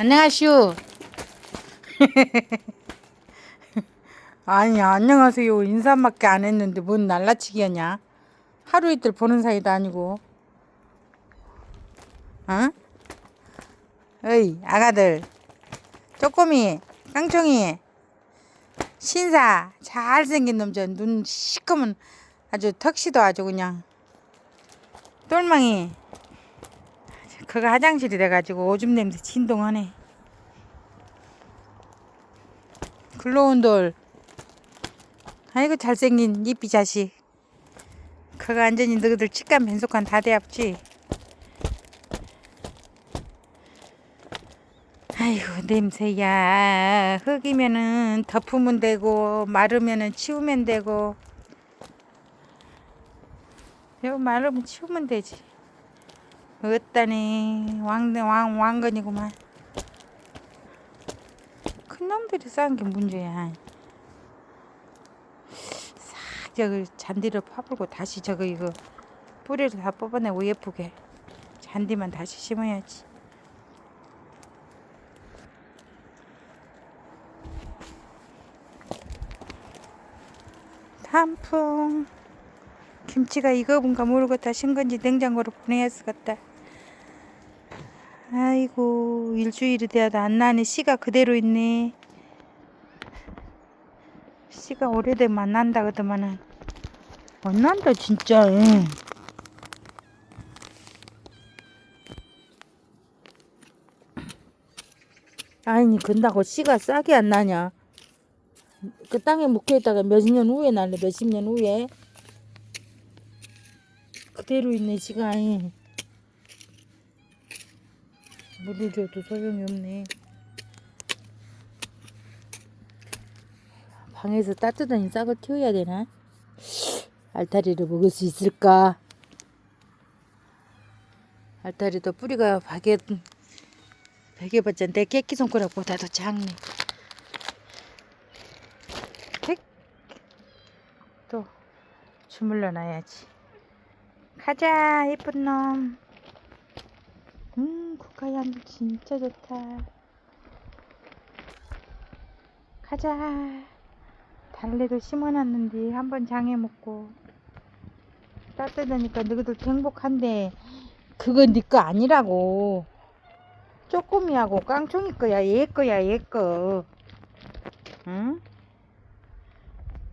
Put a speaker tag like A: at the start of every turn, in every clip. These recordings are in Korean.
A: 안녕하시오. 아니 안녕하세요 인사밖에 안 했는데 뭔 날라치기였냐? 하루 이틀 보는 사이도 아니고. 어? 어이 아가들 쪼꼬미 깡총이 신사 잘생긴 놈저눈 시커먼 아주 턱시도 아주 그냥 똘망이 그거 화장실이 돼가지고 오줌 냄새 진동하네. 글로운 돌. 아이고 잘생긴 이삐 자식. 그거 완전히 너희들 직감 변속한 다 대합지. 아이고 냄새야. 흙이면은 덮으면 되고 마르면은 치우면 되고. 요 마르면 치우면 되지. 어따니 왕대 왕 왕건이구만. 큰 놈들이 싸는 게 문제야. 싹 저기 잔디를 파불고 다시 저거 이거 뿌리를 다 뽑아내고 예쁘게 잔디만 다시 심어야지. 단풍 김치가 익어본가 모르고 다신 건지 냉장고로 보내야 쓰겠다. 아이고 일주일이 돼도 안 나네 씨가 그대로 있네. 씨가 오래되면 안 난다 그더만은. 안 난다 진짜. 응. 아니 근다고 씨가 싹이 안 나냐? 그 땅에 묵혀있다가 몇년 후에 날래? 몇십 년 후에? 그대로 있네 아니 물을 줘도 소용이 없네. 방에서 따뜻한 싹을 틔워야 되나? 알타리를 먹을 수 있을까? 알타리도 뿌리가 박에 베개봤자 내 깨끼 손가락보다도 작네. 택. 또 주물러 놔야지. 가자 예쁜 놈. 음, 국화향기 진짜 좋다. 가자. 달래도 심어놨는데 한번 장해 먹고 따뜻하니까 너희들 행복한데 그건 네거 아니라고. 쪼꼬미하고 깡총이 거야, 얘 거야, 얘 거. 응?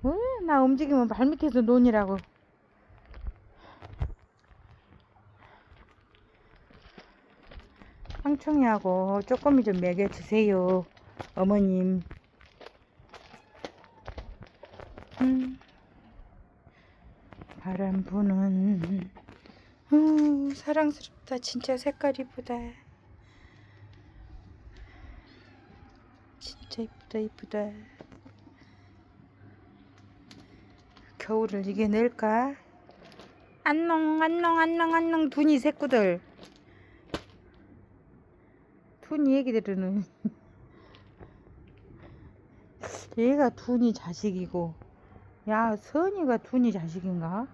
A: 왜? 나 움직이면 발밑에서 논이라고. 황청이하고 쪼꼬미 좀 먹여주세요. 어머님. 음. 바람 부는 어, 사랑스럽다. 진짜 색깔 이쁘다. 진짜 이쁘다 이쁘다. 겨울을 이겨낼까? 안녕 안녕 안녕 안녕 둔이 새꾸들. 둔이 얘기들은 얘가 둔이 자식이고 야 선이가 둔이 자식인가?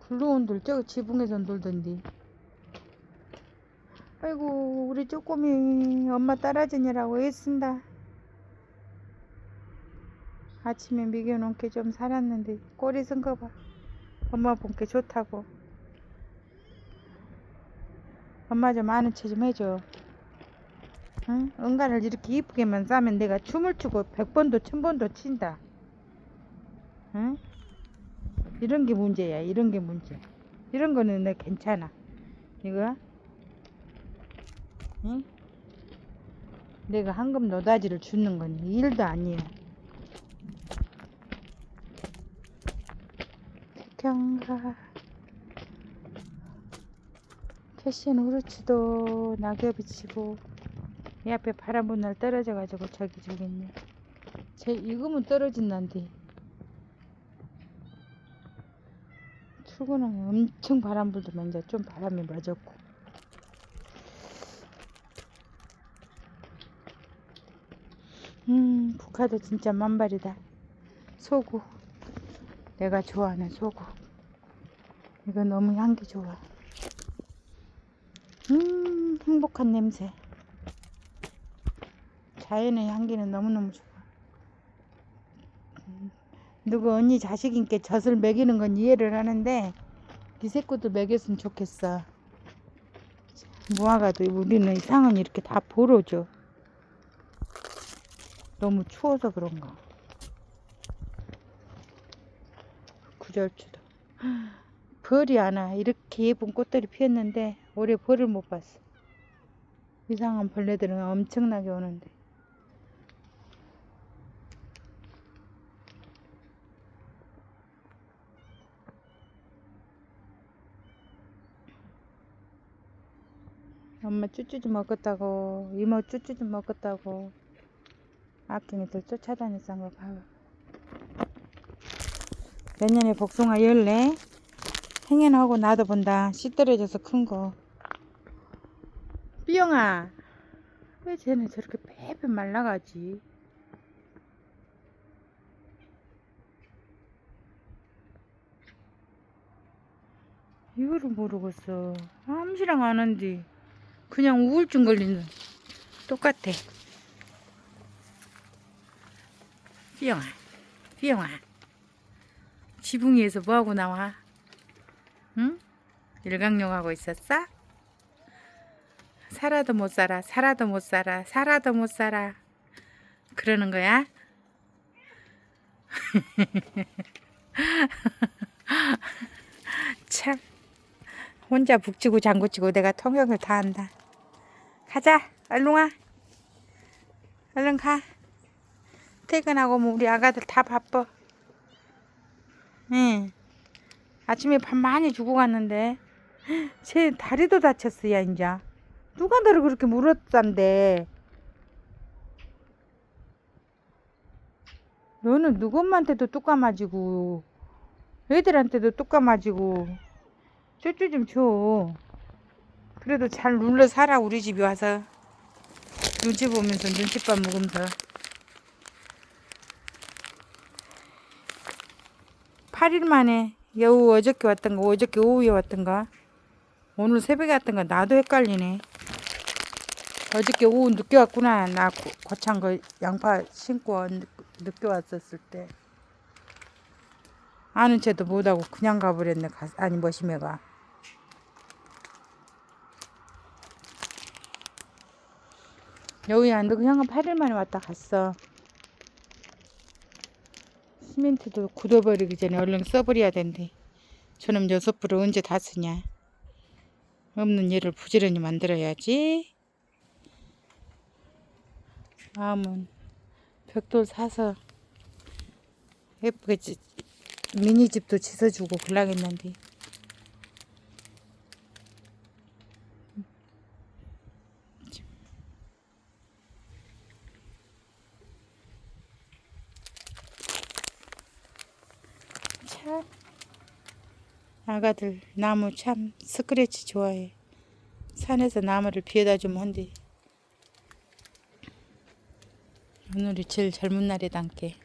A: 굴러온들 저거 지붕에서 놀던디. 아이고 우리 쪼꼬미 엄마 따라주느라고 애쓴다. 아침에 미겨놓은 게좀 살았는데 꼬리 쓴 거 봐. 엄마 본게 좋다고 엄마 좀 아는 체 좀 해줘. 응? 응가를 이렇게 이쁘게만 싸면 내가 춤을 추고 백 번도 천 번도 친다. 응? 이런 게 문제야. 이런 게 문제. 이런 거는 내 괜찮아. 이거? 응? 내가 황금 노다지를 주는 건 일도 아니야. 경가. 캐시는 후르츠도 낙엽이 치고 이 앞에 바람 분날 떨어져 가지고 저기 저기 있네. 제 익으면 떨어진단데 출근하면 엄청 바람 불더만 이제 좀 바람이 맞았고. 음 북한도 진짜 만발이다. 소구 내가 좋아하는 소구 이거 너무 향기 좋아 음, 행복한 냄새. 자연의 향기는 너무너무 좋아. 음, 누구 언니 자식인께 젖을 먹이는 건 이해를 하는데 네 새끼도 먹였으면 좋겠어. 무화과도 우리는 상은 이렇게 다 보러 줘. 너무 추워서 그런가. 구절추도. 벌이 안 와. 이렇게 예쁜 꽃들이 피었는데 올해 벌을 못 봤어. 이상한 벌레들은 엄청나게 오는데. 엄마 쭈쭈 좀 먹었다고 이모 쭈쭈 좀 먹었다고 아끼니들 쫓아다녔어 한거 봐봐 내년에 복숭아 열래 행여나하고 나도 본다. 씨 떨어져서 큰 거. 삐영아 왜 쟤는 저렇게 빼빼 말라가지? 이거를 모르겠어. 암시랑 안 한디. 그냥 우울증 걸리는 똑같아. 삐영아 삐영아. 지붕 위에서 뭐하고 나와 응? 일광욕 하고 있었어? 살아도 못 살아 살아도 못 살아 살아도 못 살아 그러는 거야? 참 혼자 북치고 장구치고 내가 통역을 다 한다. 가자, 얼른 와. 얼른 가. 퇴근하고 뭐 우리 아가들 다 바빠. 응. 아침에 밥 많이 주고 갔는데 쟤 다리도 다쳤어, 야 인자. 누가 너를 그렇게 물었단데. 너는 누구한테도 뚝까마지고 애들한테도 뚝까마지고 쭈쭈 좀 줘. 그래도 잘 눌러 살아 우리 집에 와서 눈치 보면서 눈치밥 먹으면서. 8일 만에 여우 어저께 왔던가 어저께 오후에 왔던가 오늘 새벽에 왔던가 나도 헷갈리네. 어저께 오후 늦게 왔구나. 나 고- 거창 거 양파 신고 왔- 늦게 왔었을 때. 아는 채도 못하고 그냥 가버렸네. 가- 아니 머심해 가. 여우야 너 그냥 8일 만에 왔다 갔어. 시멘트도 굳어버리기 전에 얼른 써버려야 된대. 저놈 여섯 불을 언제 다 쓰냐. 없는 일을 부지런히 만들어야지. 마음은 벽돌 사서 예쁘게 지- 미니집도 짓어주고 그러겠는데 참 아가들 나무 참 스크래치 좋아해. 산에서 나무를 비에다 주면 한디. 오늘이 제일 젊은 날이단께